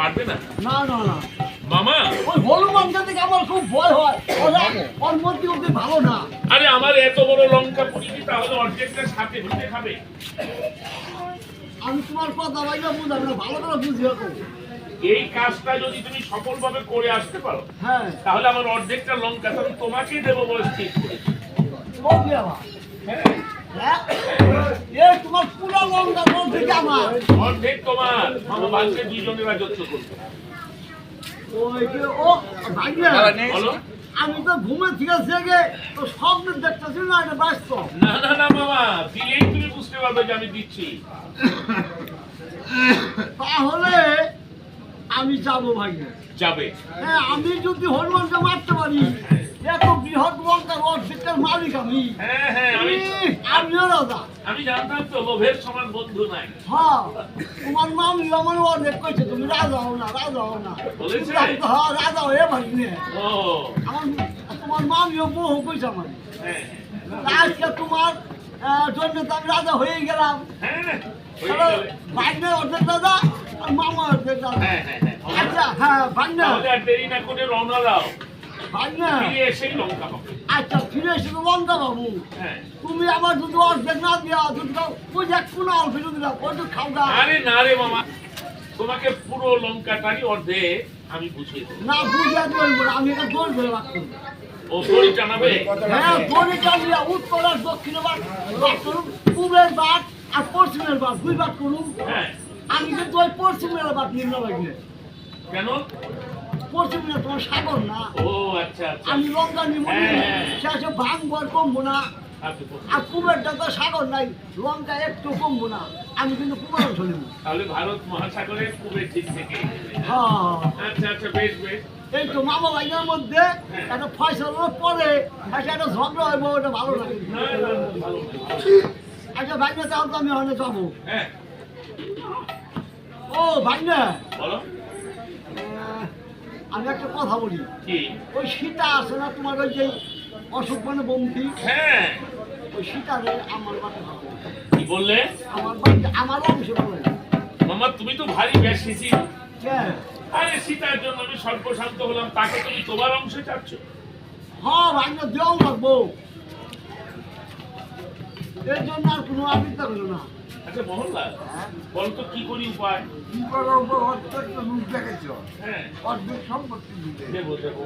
পারবে না? না না না। মামা? ওই হনুমানটা থেকে আমার খুব ভয় হয়। ওরা মধ্যে ওকে ভালো না। আরে আমার এত বড় লঙ্কা পুড়িয়ে তাহলে অর্ধেকটা সাথে ঢুকে খাবে আমি তোমার কথা ভাই না বুঝলাম না ভালো করে বুঝি তো এই কাজটা যদি তুমি সফলভাবে করে আসতে পারো হ্যাঁ। তাহলে আমার অর্ধেকটা লঙ্কা আমি তোমাকেই দেবো বলে ঠিক আবার হ্যাঁ। তোমার পুরো লঙ্কা কোন আমার। অর্ধেক তোমার। বাড়িতে রাজত্ব করবে। বলো। আমি তো ঘুমে ঠিক আছে তো স্বপ্ন দেখতেছি না এটা বাস্তব না না না মামা দিলেই তুমি বুঝতে পারবে যে আমি দিচ্ছি। তাহলে আমি যাব ভাই যাবে। হ্যাঁ আমি যদি হনুমানকে মারতে পারি এত বৃহৎ অর্ধেকের মালিক আমি। হ্যাঁ হ্যাঁ আমিও রাজা। আমি জানতাম তো লোভের সমান বন্ধু নাই। হ্যাঁ তোমার মামি আমার অনেক কইছে তুমি রাজা হও না রাজা হও না। বলেছে? হ্যাঁ রাজা হয়ে নে। আমার তোমার মামিও বহু কইছে আমার হ্যাঁ আজকে তোমার জন্য তো আমি রাজা হয়ে গেলাম। হ্যাঁ হয়ে যাবে। ভাগ্নে অর্ধেক রাজা আর মামা অর্ধেক রাজা। আচ্ছা হ্যাঁ ভাগ্নে। দেরি না করে রওনা দাও। ফিরে এসেই লঙ্কা পাবে। আচ্ছা ফিরে এসে তো লঙ্কা বাবু হ্যাঁ। তুমি আমার যদি অর্ধেক না দিয়া দাও। ওই যে কোনো অল্প যদি দাও ওই তো খাও গা। আরে না রে মামা তোমাকে পুরো লঙ্কাটারই অর্ধেক আমি বুঝিয়ে দেবো। না বুঝিয়া না আমি এটা দোল ধরে রাখতাম ও দড়ি টানাবে? হ্যাঁ দড়ি টানিয়া উত্তর আর দক্ষিণে বাদ বাদ করুন পূবের বাদ আর পশ্চিমের বাদ দুই বাদ করুন। হ্যাঁ। আমি কিন্তু ওই পশ্চিমের বাদ নিম্ন লাগবে কেন? পশ্চিমে তোমার সাগর না। ও আচ্ছা আচ্ছা। আমি লঙ্কা নিব হ্যাঁ। শেষে ভাঙবো আর কমবো না। আচ্ছা, বুঝলাম। আর পূবেরটা তো সাগর নাই লঙ্কা একটু কমবো না। আমি কিন্তু পূবের অংশ তাহলে ভারত থেকে। হ্যাঁ। আচ্ছা আচ্ছা বেশ বেশ। এই তো মামা ভাইয়ের মধ্যে একটা ফয়সলা পরে একটা একটা ঝগড়া হইব ওটা ভালো লাগে। আচ্ছা ভাইনা তো আমি ওখানে যাব। হ্যাঁ। ও ভাইনা। বলো। আমি একটা কথা বলি। ওই সীতা আছে না তোমার ওই যে অশোক মানে বন্ধি হ্যাঁ। ওই সীতারে আমার বাড়ি কি বললে? আমার বাড়িতে আমার অংশে বলে। মামা তুমি তো ভারী বেশিছি হ্যাঁ। আরে সীতার জন্য আমি সর্বশান্ত হলাম তাকে তুমি তোমার অংশে চাচ্ছ। হ্যাঁ ভাইনা দেওয়াও লাগবো। এর জন্য আর কোনো আবৃত্তি হলো না। আচ্ছা মোহনলাল বল তো কি করি উপায়? রূপ দেখেছ। হ্যাঁ। অর্ধেক সম্পত্তি দিতে দেবো দেবো।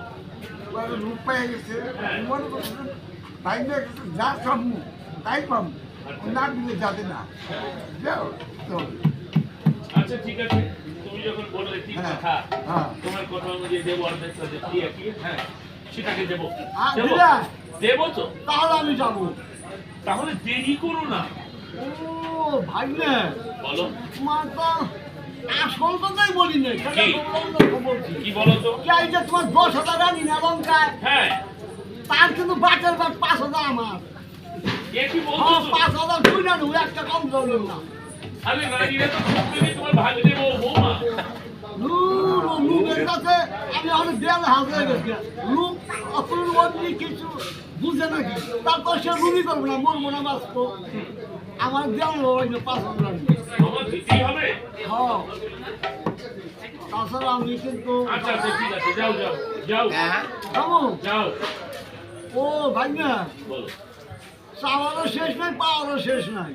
রূপ পেয়ে গেছে। হ্যাঁ। মনে যা তাই না দিলে যাবে না। আচ্ছা ঠিক আছে। তুমি যখন বললে ঠিক হ্যাঁ, কথা হ্যাঁ। তোমার কথা অনুযায়ী দেবো কি কি হ্যাঁ সেটাকে দেবো। হ্যাঁ, দেবো? দেবো তো? তাহলে আমি যাব। তাহলে দেরি করো না। ও বলো। তোমার তো আসল কথাই বলি না কি? বলো তো? এই যে তোমার দশ হাজার রানি না লঙ্কায়? হ্যাঁ। তার কিন্তু বাটের বাট পাঁচ হাজার আমার। হ্যাঁ? পাঁচ হাজার দুই না নু একটা কম করলেন না। আরে রানীরা তো তোমার ভাগ দেবো বৌমা। লুক কাছে আমি অনেক দেয়াল গেছি। লুক অতল কিছু বুঝে নাকি? তারপর সে রুবি করব না মরবো না বাঁচবো। আমার দেওয়াল হয় না পাঁচ হাজার হ্যাঁ। তাছাড়া আমি কিন্তু আচ্ছা আচ্ছা যাব যাও ও ভাই না বলো। চাওয়ারও শেষ নাই পাওয়ারও শেষ নাই।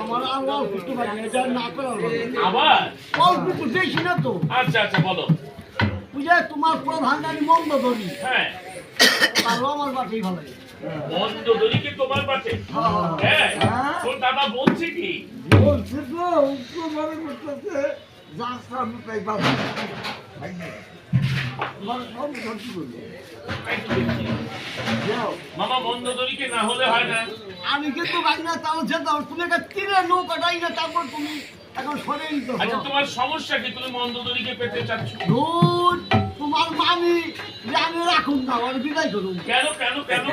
আমার আর অল্প একটু এটা না অল্প একটু বেশি তো। আচ্ছা আচ্ছা বলো। বুঝে তোমার প্রধান গাড়ি মন্দ ধরি হ্যাঁ। আমার বাকি ভালো। তোমার হ্যাঁ। হ্যাঁ। তোর দাদা বলছে কি? বলছে তো উত্তর মনে করতেছে যা চাবু তাই পাবো তাই না? মামা হলে হয় না? আমি কিন্তু না তাও যেতে হবে। তুমি একটা তীরে নৌকাটাই না তারপর তুমি এখন সরে আচ্ছা তোমার সমস্যা কি? তুমি মন্দ দড়িকে পেতে চাচ্ছ? তোমার মামি যে আমি রাখুন না আর বিদায় করুন। কেন কেন কেন?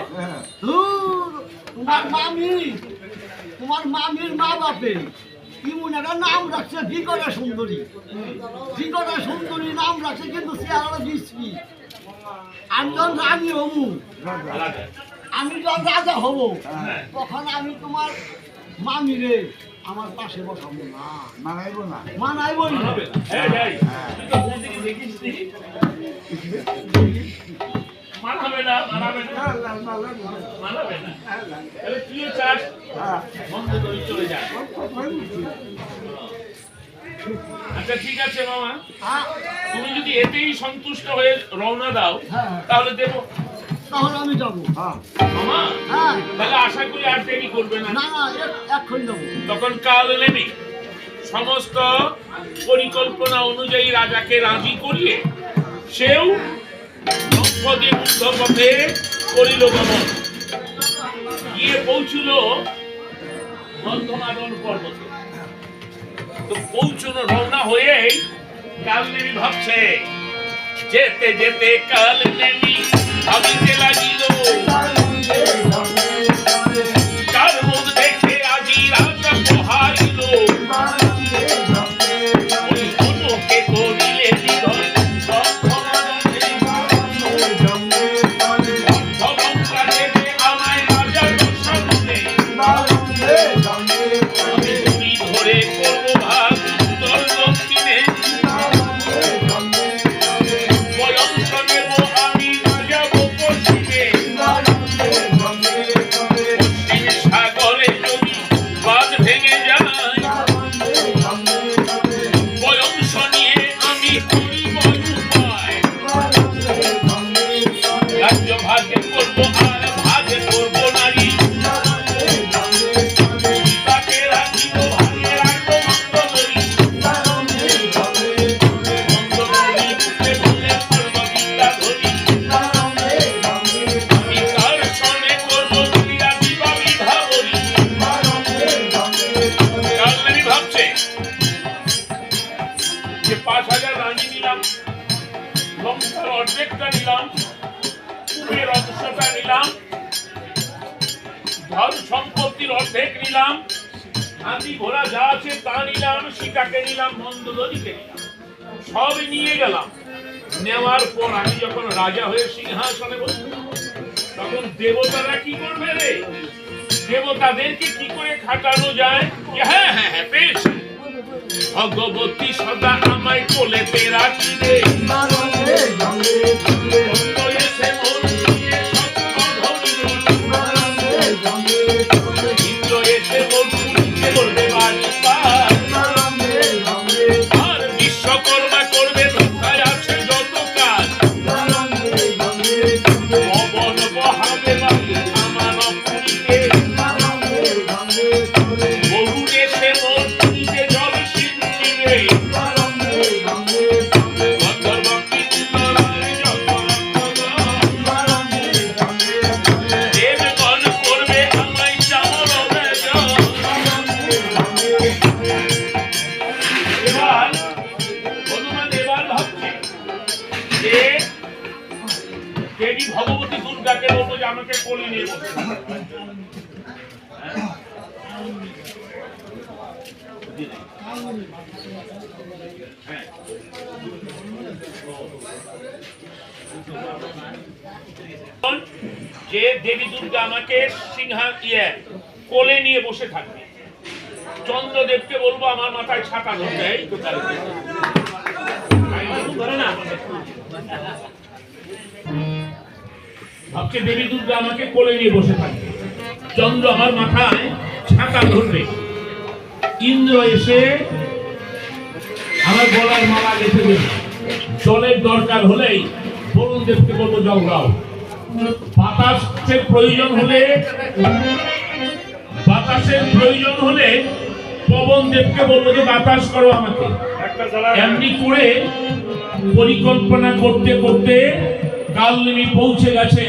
তোমার মামি তোমার মামির মা বাপে ইমন একটা নাম রাখছে ভিকরা সুন্দরী। ভিকরা সুন্দরী নাম রাখছে কিন্তু চেহারা বিশ্রী আমি যখন রানী হবু আমি যখন রাজা হব হ্যাঁ। তখন আমি তোমার মামিরে আমার পাশে বসাবো না। মানাইব না। হ্যাঁ, হ্যাঁ। মানাইব বন্ধ চলে যা আচ্ছা ঠিক আছে মামা। তুমি যদি এতেই সন্তুষ্ট হয়ে রওনা দাও হ্যাঁ, তাহলে দেবো। তাহলে আমি যাব। হ্যাঁ। হ্যাঁ। তাহলে আশা করি আর দেরি করবে না। না না এক- এক্ষণ যাব। তখন কাল নেমে সমস্ত পরিকল্পনা অনুযায়ী রাজাকে রাজি করিয়ে সেও দিয়ে বুদ্ধ পথে করিল গমন। গিয়ে পৌঁছিল গন্ধমাদন পর্বতে। তো পৌঁছানো রওনা হয়েই কাল নেমি ভাবছে যেতে যেতে কাল নেমি ভাবিতে লাগিল কার ধন সম্পত্তির অর্ধেক নিলাম। হাতি ঘোড়া যা আছে তা নিলাম, সীতাকে নিলাম মন্দদরিকে নিলাম। সব নিয়ে গেলাম। নেওয়ার পর আমি যখন রাজা হয়ে সিংহাসনে বসবো তখন দেবতারা কি করবে রে? দেবতাদেরকে কি করে খাটানো যায়? যে হ্যাঁ হ্যাঁ হ্যাঁ পেয়েছি। ভগবতী সদা আমায় কোলেতে রাখি রে। দেবী ভগবতী দুর্গাকে বলব যে আমাকে কোলে নিয়ে বসে। যে দেবী দুর্গা আমাকে সিংহা ইয়ে কোলে নিয়ে বসে থাকবে। চন্দ্রদেবকে বলব আমার মাথায় ছাতা ধরতে। এই না। ভাবছে দেবী দুর্গা আমাকে কোলে নিয়ে বসে থাকবে চন্দ্র আমার মাথায় ছাতা ধরবে। ইন্দ্র এসে আমার গলায় মালা দেবে। জলের দরকার হলেই বরুণ দেবকে বলব জল দাও বাতাসের প্রয়োজন হলে, বাতাসের প্রয়োজন হলে পবন দেবকে বলব যে, বাতাস করো আমাকে। এমনি করে পরিকল্পনা করতে করতে কালনেমি পৌঁছে গেছে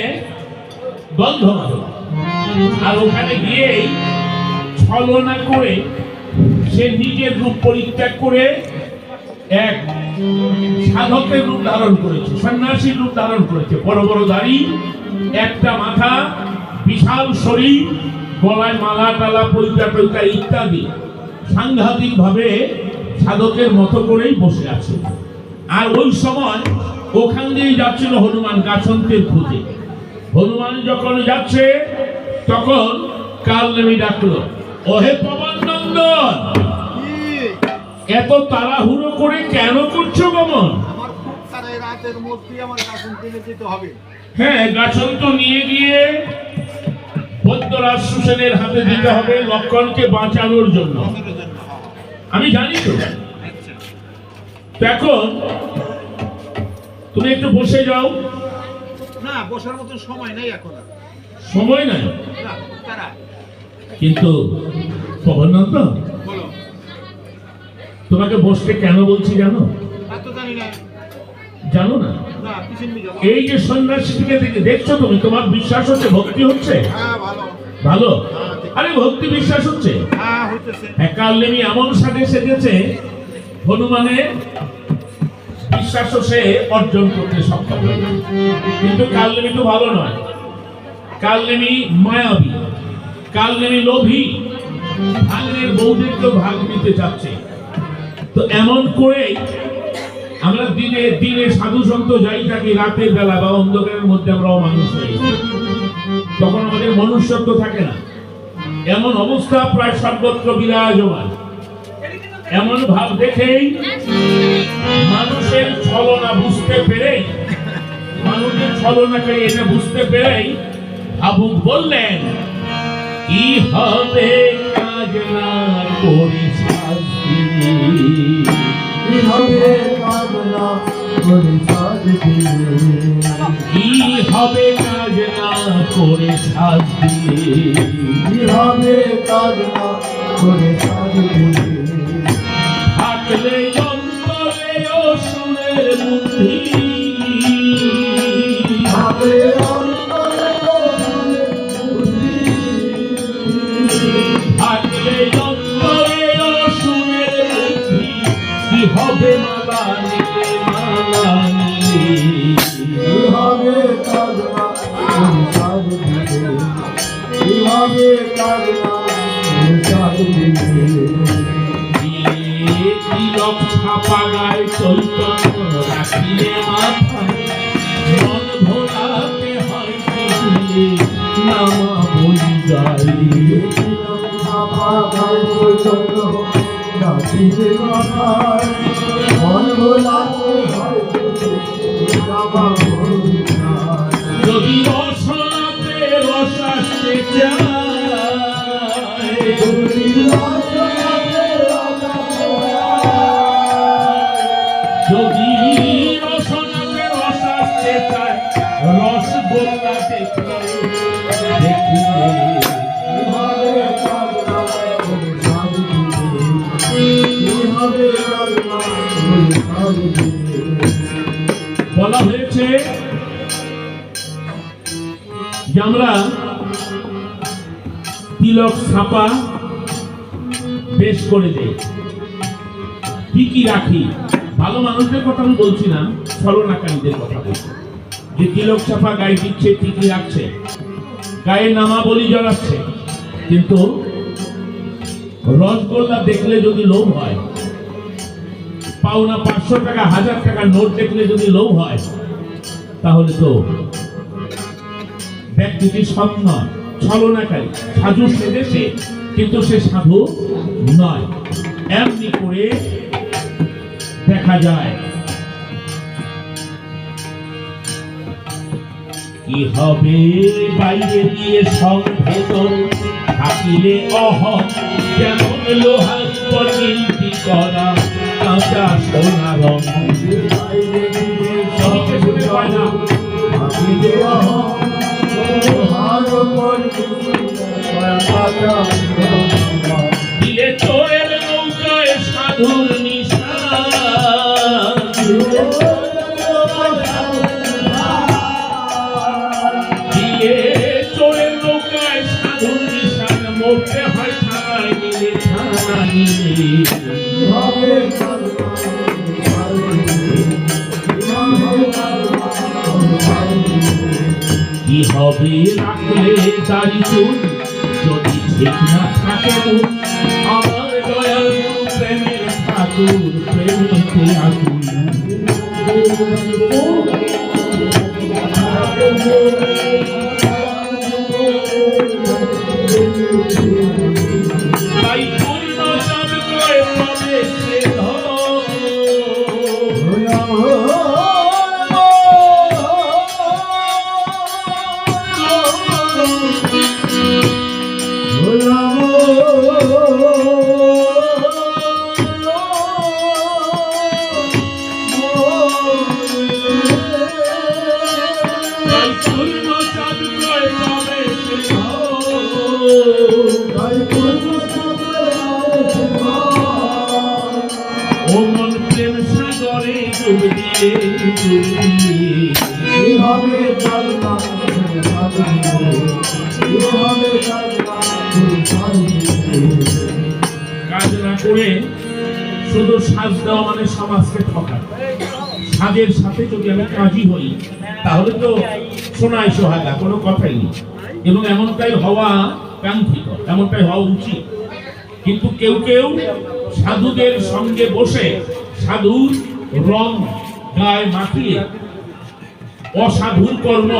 গন্ধমাদন আর ওখানে গিয়েই ছলনা করে সে নিজের রূপ পরিত্যাগ করে এক সাধকের রূপ ধারণ করেছে, সন্ন্যাসীর রূপ ধারণ করেছে। বড় বড় দাড়ি, একটা মাথা, বিশাল শরীর, গলায় মালা, টালা, পৈতা টৈতা ইত্যাদি। সাংঘাতিক ভাবে সাধকের মতো করেই বসে আছে। আর ওই সময় ওখান দিয়েই যাচ্ছিল হনুমান গাছন্তের খুঁজে। হনুমান যখন যাচ্ছে তখন কাল নেমে ডাকলো ওহে পবন নন্দন এত তাড়াহুড়ো করে কেন করছ গমন? আমার রাতের মধ্যে আমার কাছে হবে। হ্যাঁ গাছন্ত নিয়ে গিয়ে বৈদ্যরাজ সুসেনের হাতে দিতে হবে লক্ষণকে বাঁচানোর জন্য। আমি জানি তো। তো এখন তুমি একটু বসে যাও। না বসার মতো সময় নেই এখন সময় নাই? কিন্তু তোমাকে বসতে কেন বলছি জানো? জানি না। এই যে সন্ন্যাসীকে দেখে- দেখছ তুমি তোমার বিশ্বাস হচ্ছে ভক্তি হচ্ছে? হ্যাঁ ভালো। ভালো? আরে ভক্তি বিশ্বাস হচ্ছে? হ্যাঁ হ্যাঁ এমন সাথে সেজেছে হনুমানের বিশ্বাসও সে অর্জন করতে সক্ষম। কিন্তু কালনেমি তো ভালো নয়। কালনেমি মায়াবী। কালনেমি লোভী। ভাগ্নের বৌদেরকেও ভাগ নিতে চাচ্ছে। তো এমন করেই আমরা দিনে দিনে সাধু সন্ত যাই থাকি রাতের বেলা বা অন্ধকারের মধ্যে আমরাও মানুষ হই তখন আমাদের মনুষ্যত্ব থাকে না। এমন অবস্থা প্রায় সর্বত্র বিরাজমান। এমন ভাব দেখেই মানুষের ছলনা বুঝতে পেরেই মানুষের ছলনাকে এটা বুঝতে পেরেই ভাবুক বললেন কি হবে কাজ না করে শাস্তি? কীভাবে কামনা করে সাজবে কি হবে কাজ না করে শাস্তি? কীভাবে কামনা করে সাজবে কীভাবে কামনা করে সাজবে দিলে তিলক ছাপা যে আমরা তিলক ছাপা বেশ করে দেই। কি কি রাখি? ভালো মানুষদের কথা আমি বলছি না, ছলনাকারীদের কথা বলছি। যে তিলক ছাপা গায়ে দিচ্ছে টিকি রাখছে? গায়ে নামা বলি জড়াচ্ছে। কিন্তু রসগোল্লা দেখলে যদি লোভ হয়, পাওনা পাঁচশো টাকা, হাজার টাকা নোট দেখলে যদি লোভ হয়, তাহলে তো ব্যক্তিটি সৎ নয় ছলনাকারী সাধু সেদেশে কিন্তু সে সাধু নয়। এমনি করে দেখা যায়। কি হবে বাইরে দিয়ে সব থাকিলে যেমন লোহার করা কাঁচা সোনা রং। শুনে পায় না। দিলে চোরের নৌকায় সাধুর নিশান দিলে চোরের নৌকায় সাধুর নিশান মরতে হয় থানায় নিলে থানা হবে রাখলে দাড়ি চুল। যদি ঠিক না থাকে আমার দয়াল প্রেমের ঠাকুর প্রেমেতে আগুন। কাজ না করে শুধু সাজ মানে সমাজকে ঠকা সাজের সাথে যদি আমি কাজী হই, তাহলে তো সোনায় সোহাগা, কোনো কথাই নেই। এবং এমনটাই হওয়া কাঙ্ক্ষিত এমনটাই হওয়া উচিত। কিন্তু কেউ কেউ সাধুদের সঙ্গে বসে সাধুর রং গায়ে মাখিয়ে অসাধুর কর্ম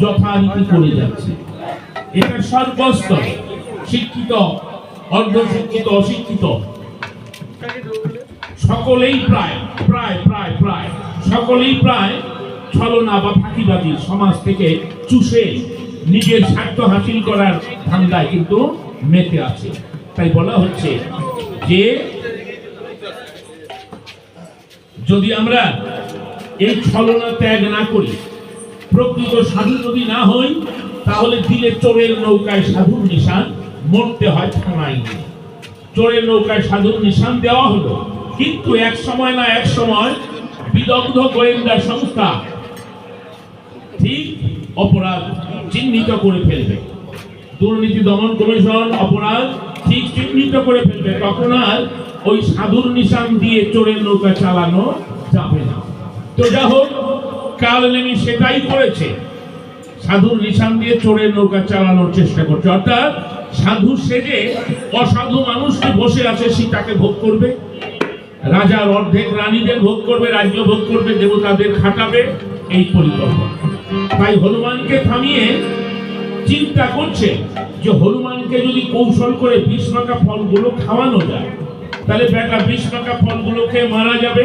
যথারীতি করে যাচ্ছে। এটা সর্বস্তর, শিক্ষিত, অর্ধশিক্ষিত, অশিক্ষিত। সকলেই প্রায় প্রায় প্রায় প্রায়। সকলেই প্রায় ছলনা বা ফাঁকিবাজি সমাজ থেকে চুষে নিজের স্বার্থ হাসিল করার ধান্দায় কিন্তু মেতে আছে তাই বলা হচ্ছে যে, যদি আমরা এই ছলনা ত্যাগ না করি, প্রকৃত সাধু যদি না হই, তাহলে দিলে চোরের নৌকায় সাধুর নিশান মরতে হয় থানায়। চোরের নৌকায় সাধুর নিশান দেওয়া হলো কিন্তু এক সময় না এক সময় বিদগ্ধ গোয়েন্দা সংস্থা ঠিক অপরাধ চিহ্নিত করে ফেলবে। দুর্নীতি দমন কমিশন অপরাধ ঠিক চিহ্নিত করে ফেলবে। তখন আর ওই সাধুর নিশান দিয়ে চোরের নৌকা চালানো যাবে না। তো যা হোক, কাল নেমি সেটাই করেছে। সাধুর নিশান দিয়ে চোরের নৌকা চালানোর চেষ্টা করছে। অর্থাৎ সাধু সেজে অসাধু মানুষকে বসে আছে, সে তাকে ভোগ করবে। রাজার অর্ধেক রানীদের ভোগ করবে, রাজ্য ভোগ করবে, দেবতাদের খাটাবে, এই পরিকল্পনা। তাই হনুমানকে থামিয়ে চিন্তা করছে যে হনুমানকে যদি কৌশল করে বিষ মাখা ফলগুলো খাওয়ানো যায়, তাহলে বেটা বিষ মাখা ফলগুলোকে মারা যাবে।